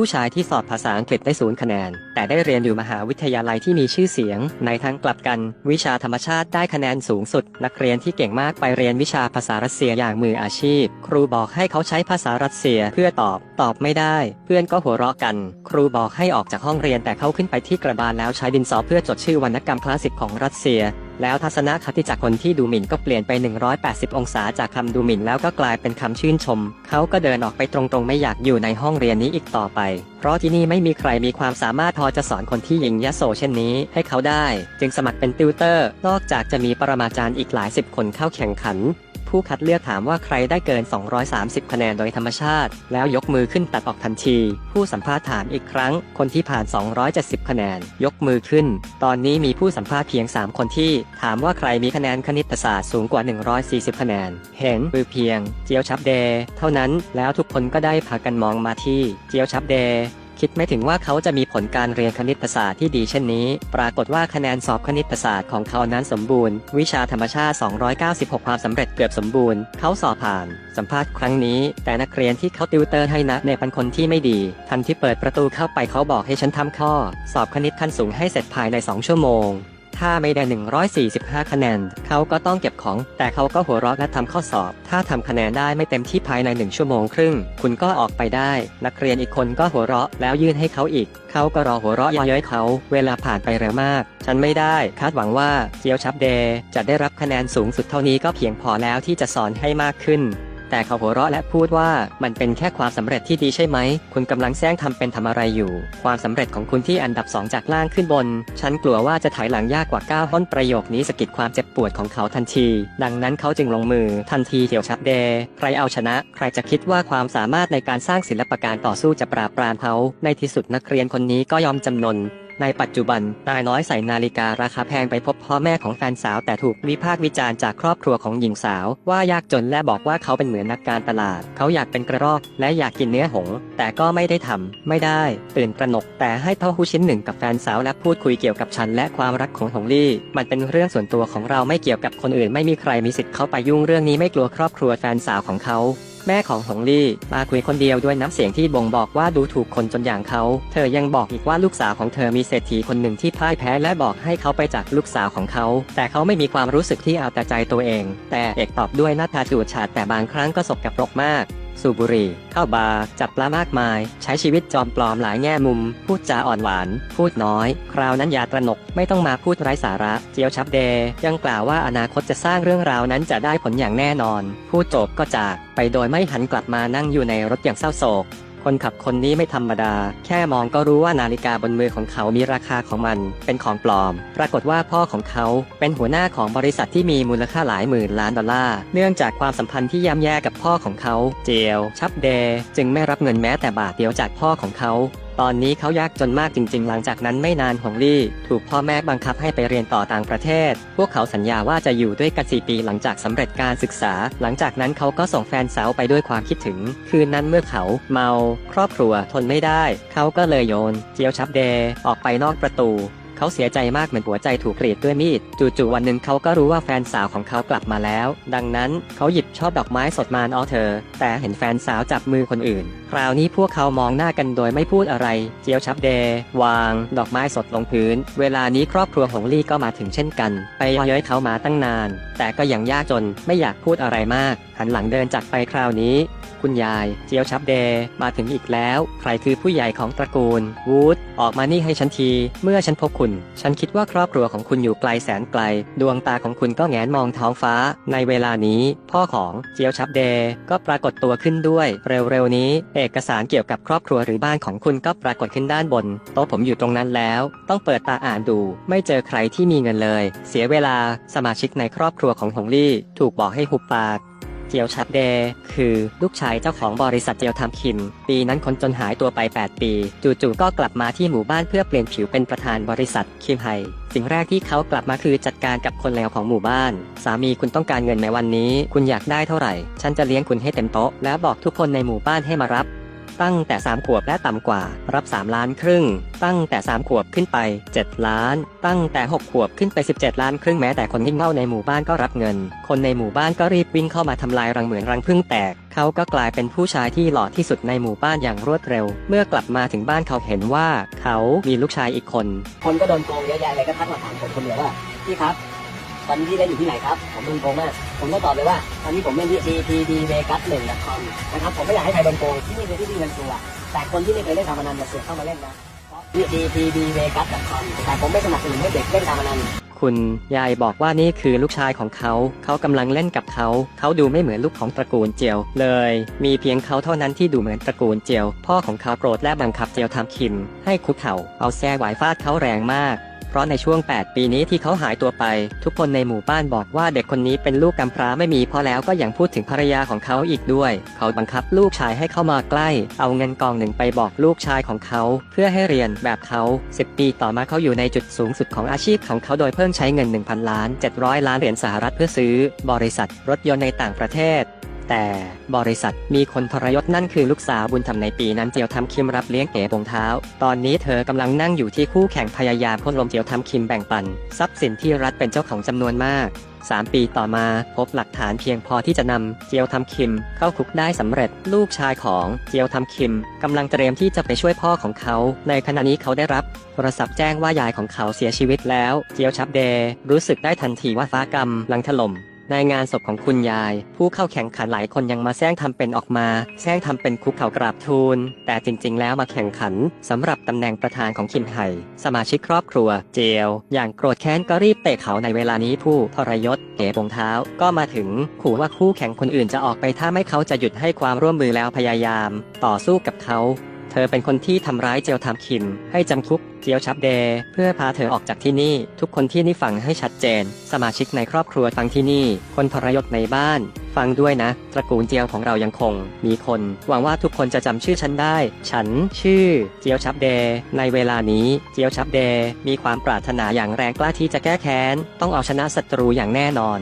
ผู้ชายที่สอบภาษาอังกฤษได้ศูนย์คะแนน แต่ได้เรียนอยู่มหาวิทยาลัยที่มีชื่อเสียง ในทางกลับกัน วิชาธรรมชาติได้คะแนนสูงสุด นักเรียนที่เก่งมากไปเรียนวิชาภาษารัสเซียอย่างมืออาชีพ ครูบอกให้เขาใช้ภาษารัสเซียเพื่อตอบ ตอบไม่ได้ เพื่อนก็หัวเราะกัน ครูบอกให้ออกจากห้องเรียนแต่เขาขึ้นไปที่กระบาลแล้วใช้ดินสอเพื่อจดชื่อวรรณกรรมคลาสสิกของรัสเซีย แล้วทัศนคติจากคนที่ดูหมิ่นก็เปลี่ยนไป 180 องศาจากคำดูหมิ่นแล้วก็กลายเป็นคำชื่นชม เขาก็เดินออกไปตรงๆ ไม่อยากอยู่ในห้องเรียนนี้อีกต่อไป เพราะที่นี่ไม่มีใครมีความสามารถพอจะสอนคนที่หญิงยโสเช่นนี้ ให้เขาได้ จึงสมัครเป็นติวเตอร์ นอกจากจะมีปรมาจารย์อีกหลายสิบคนเข้าแข่งขัน ผู้คัดเลือกถามว่าใครได้เกิน 230 คะแนนโดยธรรมชาติ แล้วยกมือขึ้นตัดออกทันที ผู้สัมภาษณ์ถามอีกครั้ง คนที่ผ่าน 270 คะแนน ยกมือขึ้น ตอนนี้มีผู้สัมภาษณ์เพียง 3 คนที่ ถามว่าใครมีคะแนนคณิตศาสตร์สูงกว่า 140 คะแนน เห็นมือเพียง เจียวชับเดย์เท่านั้น แล้วทุกคนก็ได้พากันมองมาที่ เจียวชับเดย์ คิดไม่ถึงว่าเขาจะมีผลการเรียนคณิตศาสตร์ที่ดีเช่นนี้ ปรากฏว่าคะแนนสอบคณิตศาสตร์ของเขานั้นสมบูรณ์ วิชาธรรมชาติ 296 ความสำเร็จเกือบสมบูรณ์ เขาสอบผ่าน สัมภาษณ์ครั้งนี้ แต่นักเรียนที่เขาติวเตอร์ให้นะในเป็นคนที่ไม่ดี ทันที่เปิดประตูเข้าไปเขาบอกให้ฉันทำข้อ สอบคณิตขั้นสูงให้เสร็จภายใน 2 ชั่วโมง ถ้าไม่ได้ 145 คะแนน เขาก็ต้องเก็บของ แต่เขาก็หัวเราะและทำข้อสอบ ถ้าทำคะแนนได้ไม่เต็มที่ภายใน 1 ชั่วโมงครึ่ง คุณก็ออกไปได้ นักเรียนอีกคนก็หัวเราะแล้วยื่นให้เขาอีก เขาก็รอหัวเราะเย้ยเขา เวลาผ่านไปเร็วมาก ฉันไม่ได้ คาดหวังว่าเจียวชับเดย์จะได้รับคะแนนสูงสุดเท่านี้ก็เพียงพอแล้วที่จะสอนให้มากขึ้น แต่เขาหัวเราะและพูดว่ามันเป็นแค่ความสำเร็จที่ดีใช่ไหม คุณกำลังแซงทำเป็นทำอะไรอยู่ ความสำเร็จของคุณที่อันดับสองจากล่างขึ้นบน ฉันกลัวว่าจะถอยหลังยากกว่าก้าวต้นประโยคนี้สะกิดความเจ็บปวดของเขาทันที ดังนั้นเขาจึงลงมือทันทีเถียวชับเดย์ใครเอาชนะ ใครจะคิดว่าความสามารถในการสร้างศิลปการต่อสู้จะปราบปรามเขา ในที่สุดนักเรียนคนนี้ก็ยอมจำนน ในปัจจุบันนายน้อยใส่นาฬิการาคาแพงไปพบพ่อแม่ของแฟนสาวแต่ถูกวิพากษ์วิจารณ์จากครอบครัวของหญิงสาว ว่ายากจนและบอกว่าเขาเป็นเหมือนนักการตลาด เขาอยากเป็นกระรอกและอยากกินเนื้อหงส์แต่ก็ไม่ได้ทำไม่ได้ ตื่นตระหนก แต่ให้เท่าหู้ชิ้นหนึ่งกับแฟนสาวและพูดคุยเกี่ยวกับฉันและความรักของหงลี่ มันเป็นเรื่องส่วนตัวของเราไม่เกี่ยวกับคนอื่น ไม่มีใครมีสิทธิ์เข้าไปยุ่งเรื่องนี้ไม่กลัวครอบครัวแฟนสาวของเขา แม่ของหงลี่มาคุยคนเดียวด้วยน้ำเสียงที่บ่งบอกว่าดูถูกคนจนอย่างเขา เธอยังบอกอีกว่าลูกสาวของเธอมีเศรษฐีคนหนึ่งที่พ่ายแพ้และบอกให้เขาไปจากลูกสาวของเขา แต่เขาไม่มีความรู้สึกที่เอาแต่ใจตัวเอง แต่เอกตอบด้วยหน้าตาจูดฉาดแต่บางครั้งก็สกปรกมาก สูบบุหรี่ เข้าบาร์ จับปลามากมาย ใช้ชีวิตจอมปลอมหลายแง่มุม พูดจาอ่อนหวาน พูดน้อย คราวนั้นอย่าตระหนก ไม่ต้องมาพูดไร้สาระ เจียวชับเดย์ยังกล่าวว่าอนาคตจะสร้างเรื่องราวนั้นจะได้ผลอย่างแน่นอน พูดจบก็จาก ไปโดยไม่หันกลับมานั่งอยู่ในรถอย่างเศร้าโศก คนขับคนนี้ไม่ธรรมดา แค่มองก็รู้ว่านาฬิกาบนมือของเขามีราคาของมัน เป็นของปลอม ปรากฏว่าพ่อของเขาเป็นหัวหน้าของบริษัทที่มีมูลค่าหลายหมื่นล้านดอลลาร์ เนื่องจากความสัมพันธ์ที่ย่ำแย่กับพ่อของเขา เจล ชับเดย์จึงไม่รับเงินแม้แต่บาทเดียวจากพ่อของเขา ตอนนี้เขายากจนมากจริงๆ หลังจากนั้นไม่นานหงลี่ ถูกพ่อแม่บังคับให้ไปเรียนต่อต่างประเทศ พวกเขาสัญญาว่าจะอยู่ด้วยกันสี่ปีหลังจากสำเร็จการศึกษา หลังจากนั้นเขาก็ส่งแฟนสาวไปด้วยความคิดถึง คืนนั้นเมื่อเขาเมา ครอบครัวทนไม่ได้ เขาก็เลยโยนเจียวชับเดย์ออกไปนอกประตู เขาเสียใจมากเหมือนหัวใจถูกกรีดด้วยมีด จู่ๆวันหนึ่งเขาก็รู้ว่าแฟนสาวของเขากลับมาแล้ว ดังนั้นเขาหยิบช่อดอกไม้สดมานเอเธอ แต่เห็นแฟนสาวจับมือคนอื่น คราวนี้พวกเขามองหน้ากันโดยไม่พูดอะไร เจียวชับเด วาง ดอกไม้สดลงพื้น เวลานี้ครอบครัวของลี่ก็มาถึงเช่นกัน ไปเย้ยเขามาตั้งนาน แต่ก็ยังยากจนไม่อยากพูดอะไรมาก หันหลังเดินจากไปคราวนี้ คุณยาย เจียวชับเดย์มาถึงอีกแล้ว ใครคือผู้ใหญ่ของตระกูล วูด ออกมานี่ให้ฉันที เมื่อฉันพบคุณ ฉันคิดว่าครอบครัวของคุณอยู่ไกลแสนไกล ดวงตาของคุณก็แงนมองท้องฟ้า ในเวลานี้ พ่อของเจียวชับเดย์ก็ปรากฏตัวขึ้นด้วย เร็วๆนี้ เอกสารเกี่ยวกับครอบครัวหรือบ้านของคุณก็ปรากฏขึ้นด้านบน โต๊ะผมอยู่ตรงนั้นแล้ว ต้องเปิดตาอ่านดู ไม่เจอใครที่มีเงินเลย เสียเวลา สมาชิกในครอบครัวของหงลี่ ถูกบอกให้หุบปาก เจียวชัดเดย์คือลูกชายเจ้าของบริษัทเจียวทำคิม ปีนั้นคนจนหายตัวไป 8 ปี จู่ๆก็กลับมาที่หมู่บ้านเพื่อเปลี่ยนผิวเป็นประธานบริษัทคิมไฮสิ่งแรกที่เขากลับมาคือจัดการกับคนเลวของหมู่บ้าน สามีคุณต้องการเงินในวันนี้ คุณอยากได้เท่าไหร่ ฉันจะเลี้ยงคุณให้เต็มโต๊ะ แล้วบอกทุกคนในหมู่บ้านให้มารับ ตั้งแต่ 3 ขวบและต่ำกว่า รับ 3 ล้านครึ่ง ตั้งแต่ 3 ขวบขึ้นไป 7 ล้าน ตั้งแต่ 6 ขวบขึ้นไป 17 ล้านครึ่งแม้แต่คนที่เง่าในหมู่บ้านก็รับเงิน คนในหมู่บ้านก็รีบวิ่งเข้ามาทำลายรังเหมือนรังผึ้งแตก เขาก็กลายเป็นผู้ชายที่หล่อที่สุดในหมู่บ้านอย่างรวดเร็ว เมื่อกลับมาถึงบ้านเขาเห็นว่า เขามีลูกชายอีกคน คนก็โดนโกงเยอะแยะเลยก็ทักมาถามผมคนเดียวว่าพี่ครับ ตอนนี้พี่เล่นอยู่ที่ไหนครับ ผมโดนโกงมาก ผมก็ตอบเลยว่า ตอนนี้ผมเล่นที่ DTD Vegas หนึ่งนะคอมนะครับ ผมไม่อยากให้ใครโดนโกงที่นี่คือที่ดีเงินตัว แต่คนที่ไม่เคยเล่นการพนันอย่าเสือกเข้ามาเล่นนะที่ DTD Vegas คอมแต่ผมไม่สนับสนุนให้เด็กเล่นการพนันคุณยายบอกว่านี่คือลูกชายของเขา เขากำลังเล่นกับเขา เขาดูไม่เหมือนลูกของตระกูลเจียวเลย มีเพียงเขาเท่านั้นที่ดูเหมือนตระกูลเจียว พ่อของเขาโกรธและบังคับเจียวทำคิม ให้คุกเข่า เอาแส้หวายฟาดเขาแรงมาก เพราะในช่วง 8 ปีนี้ที่เขาหายตัวไป ทุกคนในหมู่บ้านบอกว่าเด็กคนนี้เป็นลูกกำพร้าไม่มีพ่อแล้วก็ยังพูดถึงภรรยาของเขาอีกด้วย เขาบังคับลูกชายให้เข้ามาใกล้ เอาเงินกองหนึ่งไปบอกลูกชายของเขา เพื่อให้เรียนแบบเขา 10 ปีต่อมาเขาอยู่ในจุดสูงสุดของอาชีพของเขาโดยเพิ่งใช้เงิน 1,000 ล้าน 700 ล้านเหรียญสหรัฐเพื่อซื้อ บริษัท รถยนต์ในต่างประเทศ แต่บริษัทมีคนทรยศนั่นคือลูกสาวบุญธรรมในปีนั้นเจียวทำคิมรับเลี้ยงเก๋บงเท้า ตอนนี้เธอกำลังนั่งอยู่ที่คู่แข่งพยายามโค่นลมเจียวทำคิมแบ่งปัน ทรัพย์สินที่รัฐเป็นเจ้าของจำนวนมาก 3 ปีต่อมาพบหลักฐานเพียงพอที่จะนำเจียวทำคิม เข้าคุกได้สำเร็จลูกชายของเจียวทำคิมกำลังเตรียมที่จะไปช่วยพ่อของเขา ในขณะนี้เขาได้รับโทรศัพท์แจ้งว่ายายของเขาเสียชีวิตแล้ว เจียวชับเดรู้สึกได้ทันทีว่าฟ้ากรรมลังถล่ม ในงานศพของคุณยาย ผู้เข้าแข่งขันหลายคนยังมาแซงทำเป็นออกมาแซงทำเป็นคุกเข่ากราบทูล แต่จริง ๆ แล้วมาแข่งขันสำหรับตำแหน่งประธานของคิมไห่สมาชิกครอบครัว เจลอย่างโกรธแค้นก็รีบเตะเขาในเวลานี้ผู้ทรยศเก๋บงเท้า ก็มาถึงขู่ว่าคู่แข่งคนอื่นจะออกไปถ้าไม่เขาจะหยุดให้ความร่วมมือแล้วพยายาม ต่อสู้กับเขา ธอเป็นคนที่ทำร้ายเจียวทำคิม ให้จำคุกเจียวชับเดย์เพื่อพาเธอออกจากที่นี่ ทุกคนที่นี่ฟังให้ชัดเจน สมาชิกในครอบครัวฟังที่นี่ คนทรยศในบ้าน ฟังด้วยนะ ตระกูลเจียวของเรายังคง มีคน หวังว่าทุกคนจะจำชื่อฉันได้ ฉันชื่อ เจียวชับเดย์ในเวลานี้ เจียวชับเดย์มีความปรารถนาอย่างแรงกล้าที่จะแก้แค้น ต้องเอาชนะศัตรูอย่างแน่นอน